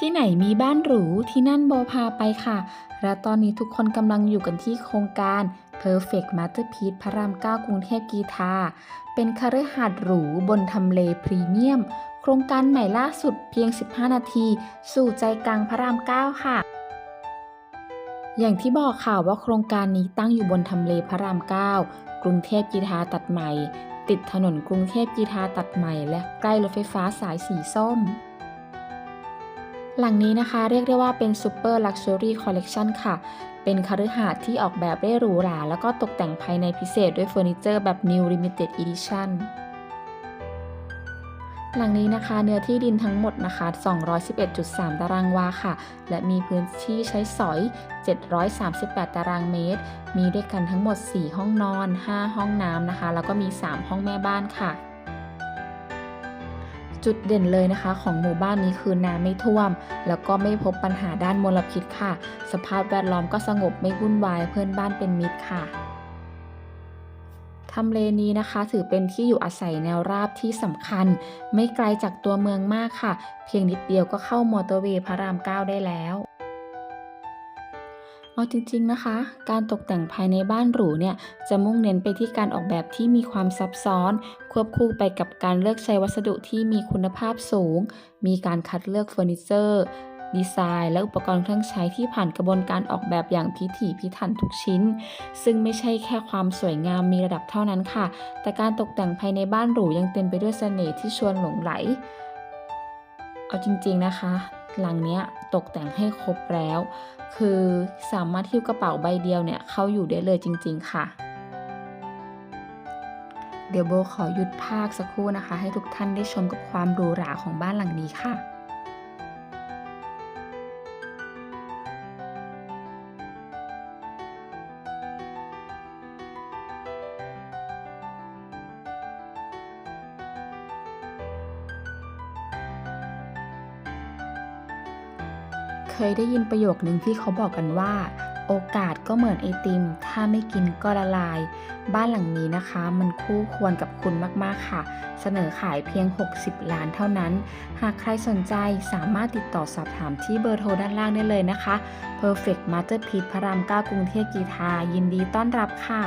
ที่ไหนมีบ้านหรูที่นั่นโบพาไปค่ะ และตอนนี้ทุกคนกำลังอยู่กันที่โครงการ Perfect Masterpiece พระราม 9 กรุงเทพกีทา เป็นคฤหาสน์หรูบนทำเลพรีเมียม โครงการใหม่ล่าสุดเพียง 15 นาที สู่ใจกลางพระราม 9 ค่ะ อย่างที่บอกค่ะว่าโครงการนี้ตั้งอยู่บนทำเลพระราม 9 กรุงเทพกีทาตัดใหม่ ติดถนนกรุงเทพกีทาตัดใหม่ และใกล้รถไฟฟ้าสายสีส้ม หลังนี้นะคะเรียกได้ว่าเป็น Super Luxury Collection ค่ะ เป็นคฤหาสน์ที่ออกแบบได้หรูหรา แล้วก็ตกแต่งภายในพิเศษด้วยเฟอร์นิเจอร์แบบ New Limited Edition หลังนี้นะคะเนื้อที่ดินทั้งหมดนะคะ 211.3 ตารางวาค่ะ และมีพื้นที่ใช้สอย 738 ตารางเมตร มีด้วยกันทั้งหมด 4 ห้องนอน 5 ห้องน้ำนะคะ แล้วก็มี 3 ห้องแม่บ้านค่ะ จุดเด่นเลยนะคะ ของหมู่บ้านนี้คือน้ำไม่ท่วม แล้วก็ไม่พบปัญหาด้านมลพิษค่ะ สภาพแวดล้อมก็สงบไม่วุ่นวายเพื่อนบ้านเป็นมิตรค่ะทำเลนี้นะคะถือเป็นที่อยู่อาศัยแนวราบที่สำคัญ ไม่ไกลจากตัวเมืองมากค่ะ เพียงนิดเดียวก็เข้ามอเตอร์เวย์พระราม 9 ได้แล้ว เอาจริงๆนะคะ การตกแต่งภายในบ้านหรูเนี่ยจะมุ่งเน้นไปที่การออกแบบที่มีความซับซ้อน ควบคู่ไปกับการเลือกใช้วัสดุที่มีคุณภาพสูง มีการคัดเลือกเฟอร์นิเจอร์ดีไซน์และอุปกรณ์เครื่องใช้ที่ผ่านกระบวนการออกแบบอย่างพิถีพิถันทุกชิ้น ซึ่งไม่ใช่แค่ความสวยงามมีระดับเท่านั้นค่ะ แต่การตกแต่งภายในบ้านหรูยังเต็มไปด้วยเสน่ห์ที่ชวนหลงไหล เอาจริงๆนะคะ ลังเนี้ยตกแต่งให้ครบแล้ว คือสามารถทิ้วกระเป๋าใบเดียวเนี่ยเข้าอยู่ได้เลยจริง ๆ ค่ะ เดี๋ยวโบขอหยุดภาคสักครู่นะคะ ให้ทุกท่านได้ชมกับความหรูหราของบ้านหลังนี้ค่ะ เคยได้ยินประโยคนึงที่เขาบอกกันว่า โอกาสก็เหมือนไอติม ถ้าไม่กินก็ละลาย บ้านหลังนี้นะคะ มันคู่ควรกับคุณมากๆค่ะ เสนอขายเพียง 60 ล้านเท่านั้น หากใครสนใจสามารถติดต่อสอบถามที่เบอร์โทรด้านล่างได้เลยนะคะ Perfect Masterpiece พระราม 9 กรุงเทพกีทายินดีต้อนรับค่ะ